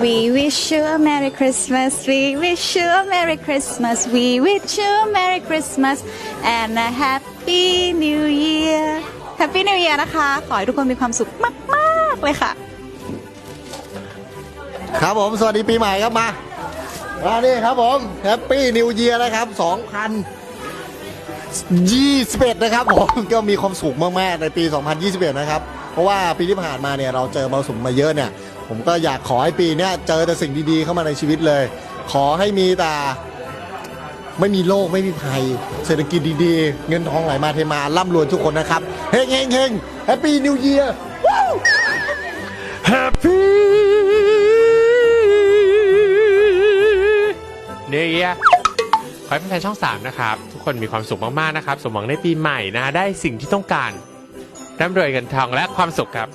We wish you a Merry Christmas We wish you a Merry Christmas We wish you a Merry Christmas and a Happy New Year Happy New Year นะคะ ขอให้ทุกคนมีความสุขมากๆเลยค่ะ ครับผม สวัสดีปีใหม่ครับมามานี่ครับผมแฮปปี้นิวเยียร์นะครับ2021 นะครับผม ก็มีความสุขมาก ๆ ในปี 2021 นะครับ เพราะว่าปีที่ผ่านมาเนี่ยเราเจอมรสุมมาเยอะเนี่ย ผมก็อยากขอให้ปีเนี้ยเจอแต่สิ่งดีๆเข้ามาในชีวิตเลย ขอให้มีแต่ไม่มีโรคไม่มีภัย เศรษฐกิจดีๆ เงินทองไหลมาเทมาร่ำรวยทุกคนนะครับ เฮงเฮงเฮงแฮปปี้นิวเยียร์ Happy New Year ขอให้แฟนๆช่อง 3 นะครับ ทุกคนมีความสุขมากๆนะครับสมหวังในปีใหม่นะได้สิ่งที่ต้องการร่ำรวยเงินทองและความสุขครับ